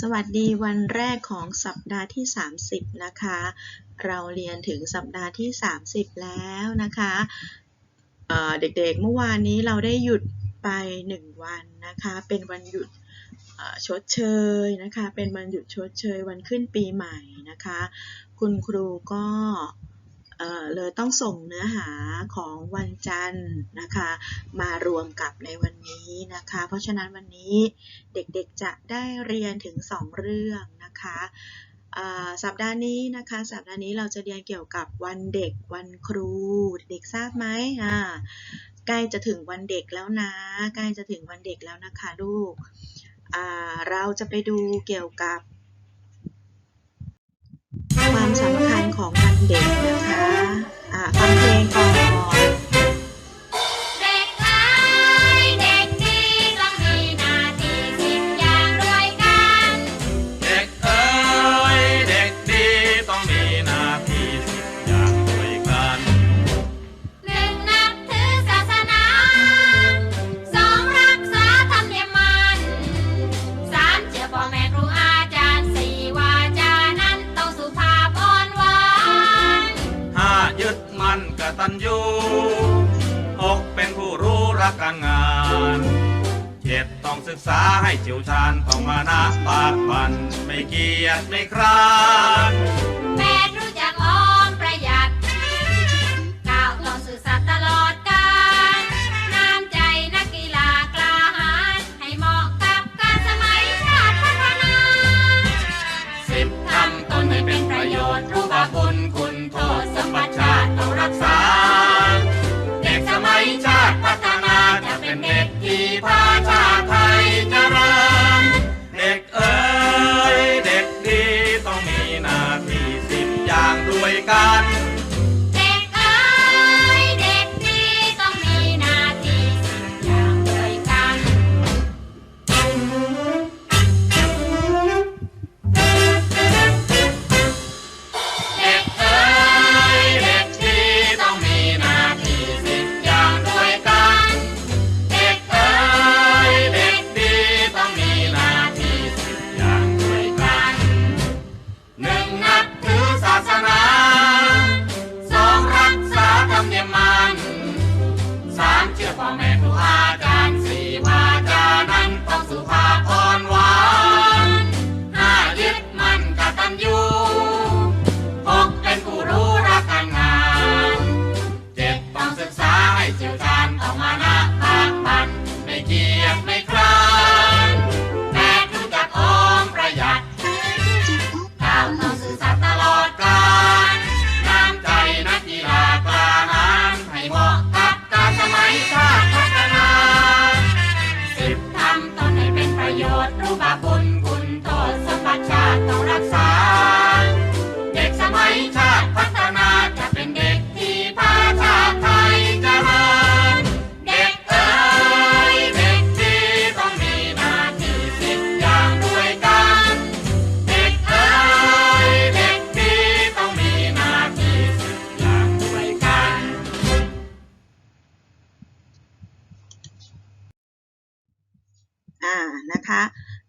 สวัสดีวันแรกของสัปดาห์ที่ 30 นะคะ เราเรียนถึงสัปดาห์ที่ 30 แล้วนะคะเเด็กๆ เมื่อวานนี้เราได้หยุดไป 1 วันนะคะ เป็นวันหยุดชดเชยนะคะ เป็นวันหยุดชดเชยวันขึ้นปีใหม่นะคะ คุณครูก็ เเลยต้องส่งเนื้อหาของวันจันทร์นะคะ มารวมกับในวันนี้นะคะ เพราะฉะนั้นวันนี้เด็กๆจะได้เรียนถึง 2 เรื่องนะคะสัปดาห์นี้นะคะ สัปดาห์นี้เราจะเรียนเกี่ยวกับวันเด็กวันครู เด็กทราบไหมอ่าใกล้จะถึงวันเด็กแล้วนะ ใกล้จะถึงวันเด็กแล้วนะคะลูกเราจะไปดูเกี่ยวกับ ความสำคัญของวันเด็กนะคะ ฟังเพลงก่อน เกียรติไในครา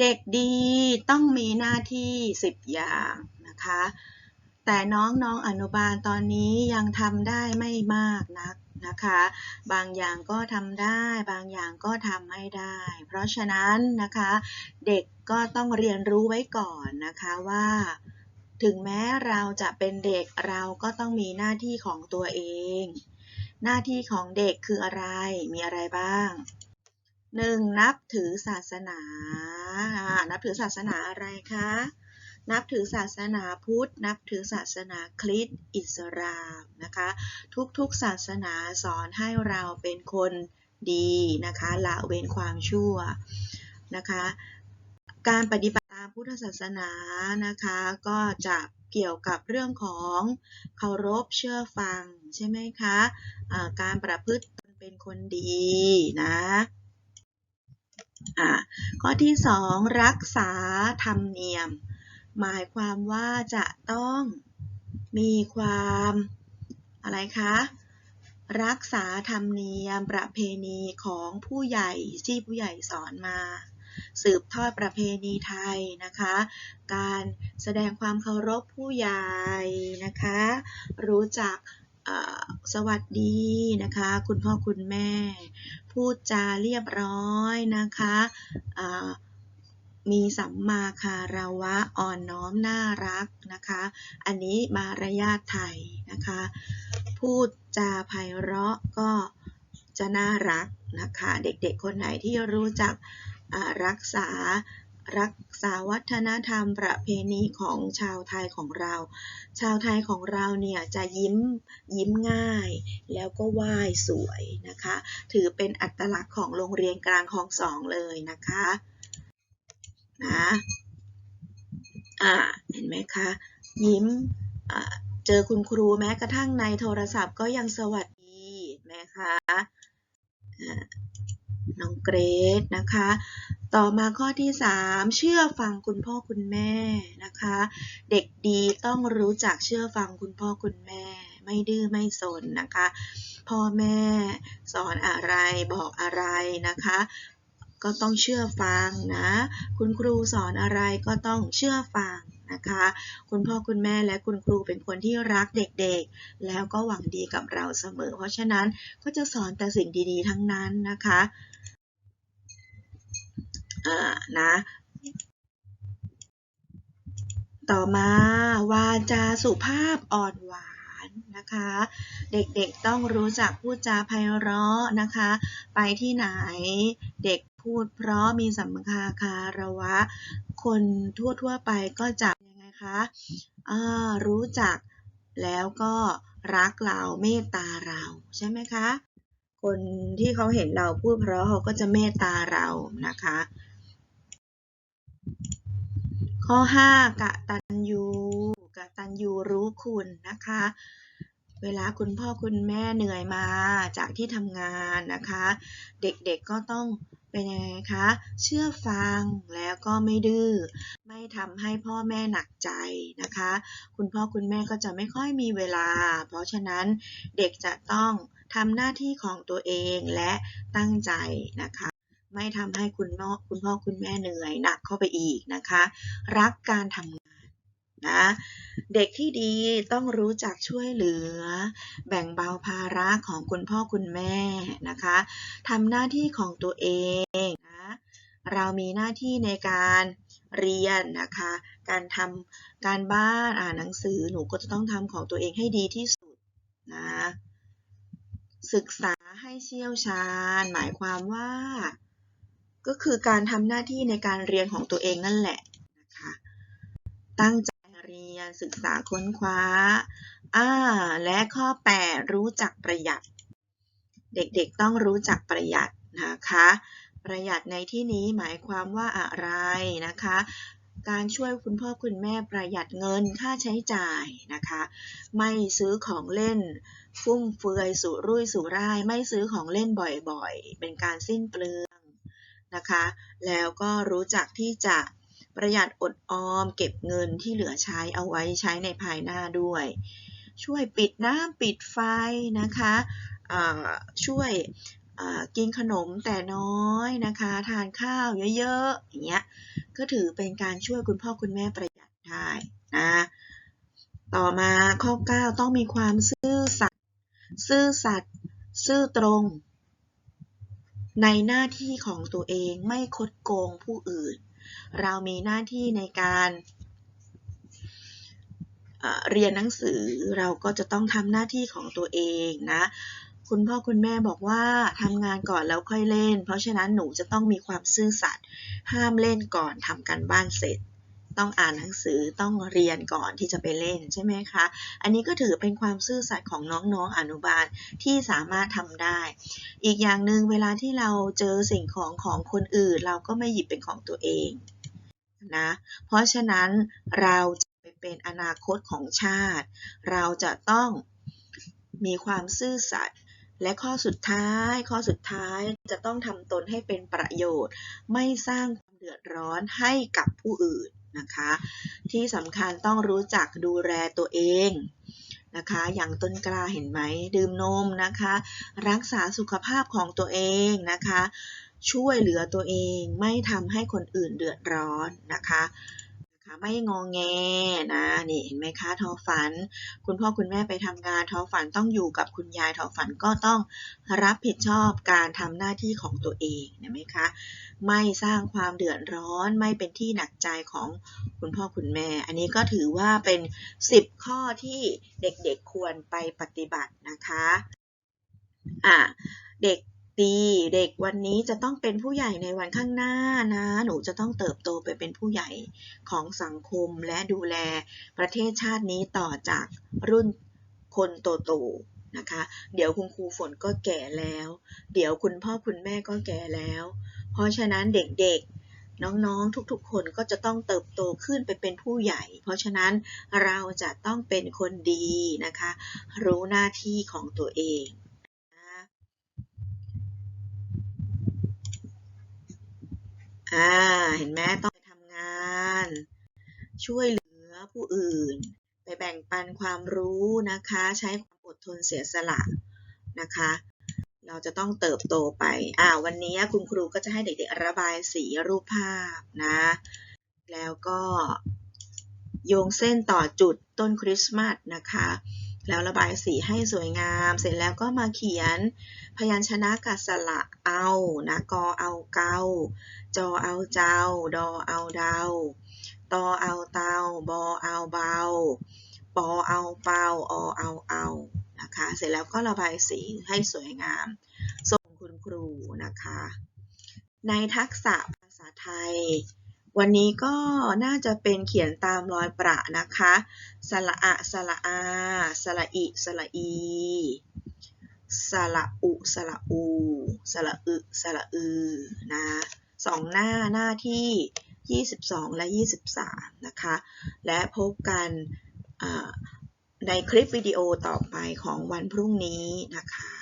เด็กดีต้องมีหน้าที่10อย่างนะคะ แต่น้องน้องอนุบาลตอนนี้ยังทำได้ไม่มากนักนะคะ บางอย่างก็ทำได้ บางอย่างก็ทำไม่ได้ เพราะฉะนั้นนะคะ เด็กก็ต้องเรียนรู้ไว้ก่อนนะคะว่า ถึงแม้เราจะเป็นเด็กเราก็ต้องมีหน้าที่ของตัวเอง หน้าที่ของเด็กคืออะไร มีอะไรบ้างหนึ่งนับถือศาสนา นับถือศาสนาอะไรคะ นับถือศาสนาพุทธ นับถือศาสนาคริสต์ อิสลามนะคะ ทุกๆศาสนาสอนให้เราเป็นคนดีนะคะละเว้นความชั่วนะคะ การปฏิบัติตามพุทธศาสนานะคะก็จะเกี่ยวกับเรื่องของเคารพเชื่อฟังใช่ไหมคะอ่าการประพฤติตนเป็นคนดีนะ อ่าข้อที่สองรักษาธรรมเนียม หมายความว่าจะต้องมีความอะไรคะรักษาธรรมเนียมประเพณีของผู้ใหญ่ที่ผู้ใหญ่สอนมา สืบทอดประเพณีไทยนะคะ การแสดงความเคารพผู้ใหญ่นะคะ รู้จัก สวัสดีนะคะ คุณพ่อคุณแม่ พูดจาเรียบร้อยนะคะมีสัมมาคารวะอ่อนน้อมน่ารักนะคะ อันนี้มารยาทไทยนะคะ พูดจาไพเราะก็จะน่ารักนะคะ เด็กๆคนไหนที่รู้จักรักษา รักษาวัฒนธรรมประเพณีของชาวไทยของเรา ชาวไทยของเราเนี่ยจะยิ้มยิ้มง่าย แล้วก็ไหว้สวยนะคะ ถือเป็นอัตลักษณ์ของโรงเรียนกลางคลองสองเลยนะคะนะอ่าเห็นไหมคะยิ้มเจอคุณครูแม้กระทั่งในโทรศัพท์ก็ยังสวัสดีเห็นไหมคะน้องเกรดนะคะ ต่อมาข้อที่ 3 เชื่อฟังคุณพ่อคุณแม่นะคะ เด็กดีต้องรู้จักเชื่อฟังคุณพ่อคุณแม่ ไม่ดื้อไม่สนนะคะ พ่อแม่สอนอะไรบอกอะไรนะคะ ก็ต้องเชื่อฟังนะ คุณครูสอนอะไรก็ต้องเชื่อฟังนะคะ คุณพ่อคุณแม่และคุณครูเป็นคนที่รักเด็กๆ แล้วก็หวังดีกับเราเสมอ เพราะฉะนั้นก็จะสอนแต่สิ่งดีๆ ทั้งนั้นนะคะ อ่านะ ต่อมาวาจาสุภาพอ่อนหวานนะคะ เด็กๆต้องรู้จักพูดจาไพเราะนะคะ ไปที่ไหนเด็กพูดเพราะมีสัมมาคารวะ คนทั่วๆไปก็จะยังไงคะรู้จักแล้วก็รักเราเมตตาเราใช่ไหมคะ คนที่เขาเห็นเราพูดเพราะเขาก็จะเมตตาเรานะคะ ข้อ 5 กะตัญญูกะตัญญูรู้คุณนะคะ เวลาคุณพ่อคุณแม่เหนื่อยมาจากที่ทำงานนะคะ เด็กๆก็ต้องเป็นยังไงคะ เชื่อฟังแล้วก็ไม่ดื้อ ไม่ทำให้พ่อแม่หนักใจนะคะ คุณพ่อคุณแม่ก็จะไม่ค่อยมีเวลา เพราะฉะนั้นเด็กจะต้องทำหน้าที่ของตัวเองและตั้งใจนะคะ ไม่ทำให้คุณพ่อคุณพ่อคุณแม่เหนื่อยหนักเข้าไปอีกนะคะ รักการทำงานนะเด็กที่ดีต้องรู้จักช่วยเหลือ แบ่งเบาภาระของคุณพ่อคุณแม่นะคะทำหน้าที่ของตัวเองนะเรามีหน้าที่ในการเรียนนะคะ การทำการบ้านอ่านหนังสือหนูก็จะต้องทำของตัวเองให้ดีที่สุดนะศึกษาให้เชี่ยวชาญ หมายความว่า ก็คือการทำหน้าที่ในการเรียนของตัวเองนั่นแหละนะคะตั้งใจเรียนศึกษาค้นคว้าอ่าและข้อ 8 รู้จักประหยัด เด็กๆต้องรู้จักประหยัดนะคะ ประหยัดในที่นี้หมายความว่าอะไรนะคะ การช่วยคุณพ่อคุณแม่ประหยัดเงินค่าใช้จ่ายนะคะ ไม่ซื้อของเล่นฟุ่มเฟือยสุรุ่ยสุร่าย ไม่ซื้อของเล่นบ่อยๆ เป็นการสิ้นเปลือง นะคะ แล้วก็รู้จักที่จะประหยัดอดออม เก็บเงินที่เหลือใช้เอาไว้ใช้ในภายหน้าด้วย ช่วยปิดน้ำปิดไฟนะคะช่วยกินขนมแต่น้อยนะคะ ทานข้าวเยอะๆอย่างเงี้ยก็ถือเป็นการช่วยคุณพ่อคุณแม่ประหยัดได้นะต่อมาข้อ 9 ต้องมีความซื่อสัตย์ซื่อสัตย์ซื่อตรง ในหน้าที่ของตัวเองไม่คดโกงผู้อื่น เรามีหน้าที่ในการเรียนหนังสือเราก็จะต้องทำหน้าที่ของตัวเองนะ คุณพ่อคุณแม่บอกว่าทำงานก่อนแล้วค่อยเล่น เพราะฉะนั้นหนูจะต้องมีความซื่อสัตย์ห้ามเล่นก่อนทำการบ้านเสร็จ ต้องอ่านหนังสือต้องเรียนก่อนที่จะไปเล่นใช่ไหมคะ อันนี้ก็ถือเป็นความซื่อสัตย์ของน้องๆอนุบาลที่สามารถทำได้ อีกอย่างหนึ่งเวลาที่เราเจอสิ่งของของคนอื่น เราก็ไม่หยิบเป็นของตัวเองนะเพราะฉะนั้นเราจะไปเป็นอนาคตของชาติ เราจะต้องมีความซื่อสัตย์และข้อสุดท้าย ข้อสุดท้ายจะต้องทำตนให้เป็นประโยชน์ ไม่สร้างความเดือดร้อนให้กับผู้อื่น นะคะ ที่สำคัญต้องรู้จักดูแลตัวเองนะคะ อย่างต้นกล้าเห็นไหมดื่มนมนะคะ รักษาสุขภาพของตัวเองนะคะ ช่วยเหลือตัวเองไม่ทำให้คนอื่นเดือดร้อนนะคะ นะคะไม่งองแงนะนี่เห็นไหมคะทอฝัน คุณพ่อคุณแม่ไปทำงานทอฝันต้องอยู่กับคุณยายทอฝันก็ต้องรับผิดชอบการทำหน้าที่ของตัวเองเห็นไหมคะไม่สร้างความเดือดร้อนไม่เป็นที่หนักใจของคุณพ่อคุณแม่ อันนี้ก็ถือว่าเป็น 10 ข้อที่เด็กๆควรไปปฏิบัตินะคะอะเด็ก ดี เด็กวันนี้จะต้องเป็นผู้ใหญ่ในวันข้างหน้านะ หนูจะต้องเติบโตไปเป็นผู้ใหญ่ของสังคมและดูแลประเทศชาตินี้ต่อจากรุ่นคนโตๆนะคะ เดี๋ยวคุณครูฝนก็แก่แล้ว เดี๋ยวคุณพ่อคุณแม่ก็แก่แล้ว เพราะฉะนั้นเด็กๆ น้องๆ ทุกๆ คนก็จะต้องเติบโตขึ้นไปเป็นผู้ใหญ่ เพราะฉะนั้นเราจะต้องเป็นคนดีนะคะ รู้หน้าที่ของตัวเองนะ อ่า เห็นไหมต้องไปทำงาน ช่วยเหลือผู้อื่น ไปแบ่งปันความรู้นะคะ ใช้ความอดทนเสียสละนะคะ เราจะต้องเติบโตไป อ่า วันนี้คุณครูก็จะให้เด็กๆระบายสีรูปภาพนะ แล้วก็โยงเส้นต่อจุดต้นคริสต์มาสนะคะ แล้วระบายสีให้สวยงาม เสร็จแล้วก็มาเขียน พยัญชนะกับสระเอานะกอเอาเกาจอเอาเจ้า ดอเอาเดาตอเอาเตาบอเอาเบา ปอเอาเปาอเอาเอานะคะ เสร็จแล้วก็ระบายสีให้สวยงาม ส่งคุณครูนะคะ ในทักษะภาษาไทย วันนี้ก็น่าจะเป็นเขียนตามรอยประนะคะ สระอะ สระอา สระอิ สระอี สระอุ สระอู สระอึ สระอือ นะสองหน้าหน้าที่ 22 และ 23 นะคะ และพบกันในคลิปวิดีโอต่อไปของวันพรุ่งนี้นะคะ